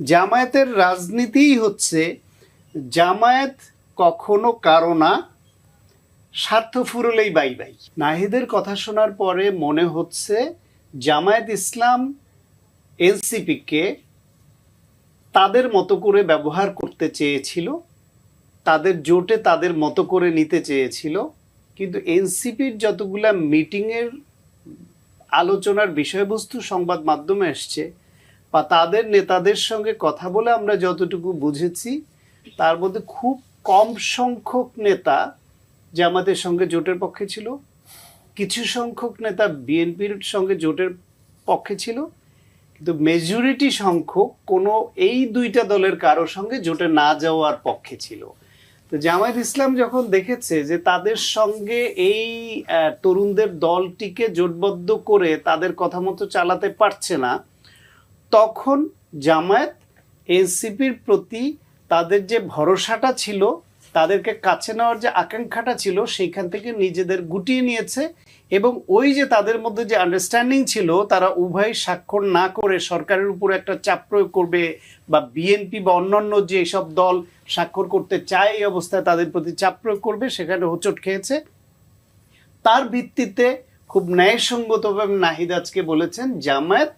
জামায়াতের রাজনীতিই হচ্ছে জামায়াত কখনো কারও না, স্বার্থ ফুরলেই বাই বাই। নাহিদের কথা শোনার পরে মনে হচ্ছে জামায়াত ইসলাম এনসিপিকে তাদের মতো করে ব্যবহার করতে চেয়েছিল, তাদের জোটে তাদের মতো করে নিতে চেয়েছিল, কিন্তু এনসিপির যতগুলা মিটিংয়ের আলোচনার বিষয়বস্তু সংবাদ মাধ্যমে এসছে বা তাদের নেতাদের সঙ্গে কথা বলে আমরা যতটুকু বুঝেছি, তার মধ্যে খুব কম সংখ্যক নেতা জামাতের সঙ্গে জোটের পক্ষে ছিল, কিছু সংখ্যক নেতা বিএনপির সঙ্গে জোটের পক্ষে ছিল, কিন্তু মেজরিটি সংখ্যক কোনো এই দুইটা দলের কারও সঙ্গে জোটে না যাওয়ার পক্ষে ছিল। তো জামায়াত ইসলাম যখন দেখেছে যে তাদের সঙ্গে এই তরুণদের দলটিকে জোটবদ্ধ করে তাদের কথা মতো চালাতে পারছে না তখন জামায়াত এনসিপির প্রতি তাদের যে ভরসাটা ছিল, তাদেরকে কাছে নেওয়ার যে আকাঙ্ক্ষাটা ছিল, সেইখান থেকে নিজেদের গুটিয়ে নিয়েছে এবং ওই যে তাদের মধ্যে যে আন্ডারস্ট্যান্ডিং ছিল, তারা উভয় স্বাক্ষর না করে সরকারের উপর একটা চাপ প্রয়োগ করবে বা বিএনপি বা অন্যান্য যে সব দল স্বাক্ষর করতে চায় এই অবস্থায় তাদের প্রতি চাপ প্রয়োগ করবে, সেখানে হোঁচট খেয়েছে। তার ভিত্তিতে খুব ন্যায়সঙ্গতভাবে নাহিদ আজকে বলেছেন, জামায়াত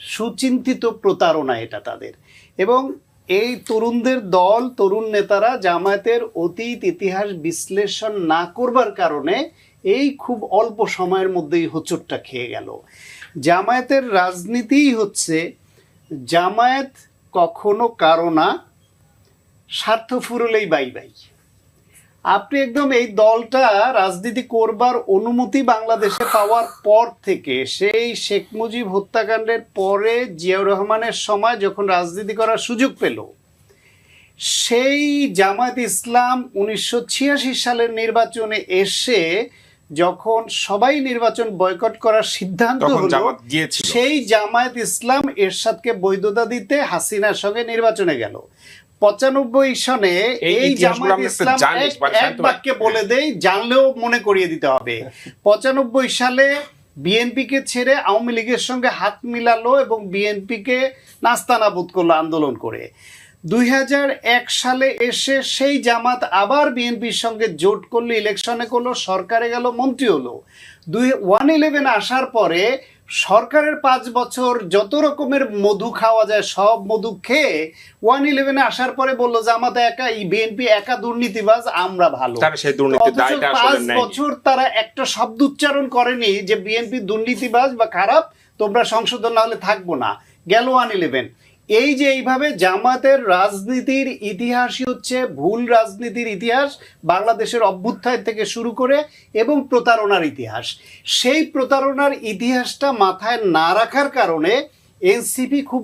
সুচিন্তিত প্রতারণা এটা তাদের। এবং এই তরুণদের দল, তরুণ নেতারা জামায়াতের অতীত ইতিহাস বিশ্লেষণ না করবার কারণে এই খুব অল্প সময়ের মধ্যেই হোঁচটটা খেয়ে গেল। জামায়াতের রাজনীতিই হচ্ছে, জামায়াত কখনো কারও না, স্বার্থ ফুরলেই বাই বাই। আপনি একদম এই দলটা রাজনীতি করবার অনুমতি বাংলাদেশে পাওয়ার পর থেকে সেই শেখ মুজিব হত্যাকাণ্ডের পরে জিয়াউর রহমানের সময় যখন রাজনীতি করার সুযোগ পেল সেই জামায়াত ইসলাম উনিশশো ছিয়াশি সালের নির্বাচনে এসে যখন সবাই নির্বাচন বয়কট করার সিদ্ধান্ত হলো সেই জামায়াত ইসলাম এরশাদকে বৈধতা দিতে হাসিনার সঙ্গে নির্বাচনে গেল। পঁচানব্বই সনে এই জামায়াত ইসলাম এক- মানে। বাক্যে বলে দেই জানলেও মনে করিয়ে দিতে হবে। পঁচানব্বই সালে বিএনপিকে ছেড়ে আওয়ামী লীগের সঙ্গে হাত মিলালো এবং বিএনপিকে নাস্তানাবুদ করল আন্দোলন করে। দুই এক সালে এসে সেই জামাত আবার বিএনপির সঙ্গে জোট করল ইলেকশনে করল সরকারে গেল মন্ত্রী হলো। দুই ওয়ান ইলেভেন আসার পরে সরকারের পাঁচ বছর যত রকমের মধু খাওয়া যায় সব মধু খেয়ে ওয়ান ইলেভেনে আসার পরে বলল আমাদের একা এই বিএনপি একা দুর্নীতিবাজ আমরা ভালো। পাঁচ বছর তারা একটা শব্দ উচ্চারণ করেনি যে বিএনপি দুর্নীতিবাজ বা খারাপ তোমরা সংশোধন না হলে থাকব না। গেল ওয়ান ইলেভেন। এই যে এইভাবে জামাতের রাজনীতির ইতিহাসই হচ্ছে ভুল রাজনীতির ইতিহাস বাংলাদেশের অভ্যুত্থায় থেকে শুরু করে এবং প্রতারণার ইতিহাস। সেই প্রতারণার ইতিহাসটা মাথায় না রাখার কারণে এনসিপি খুব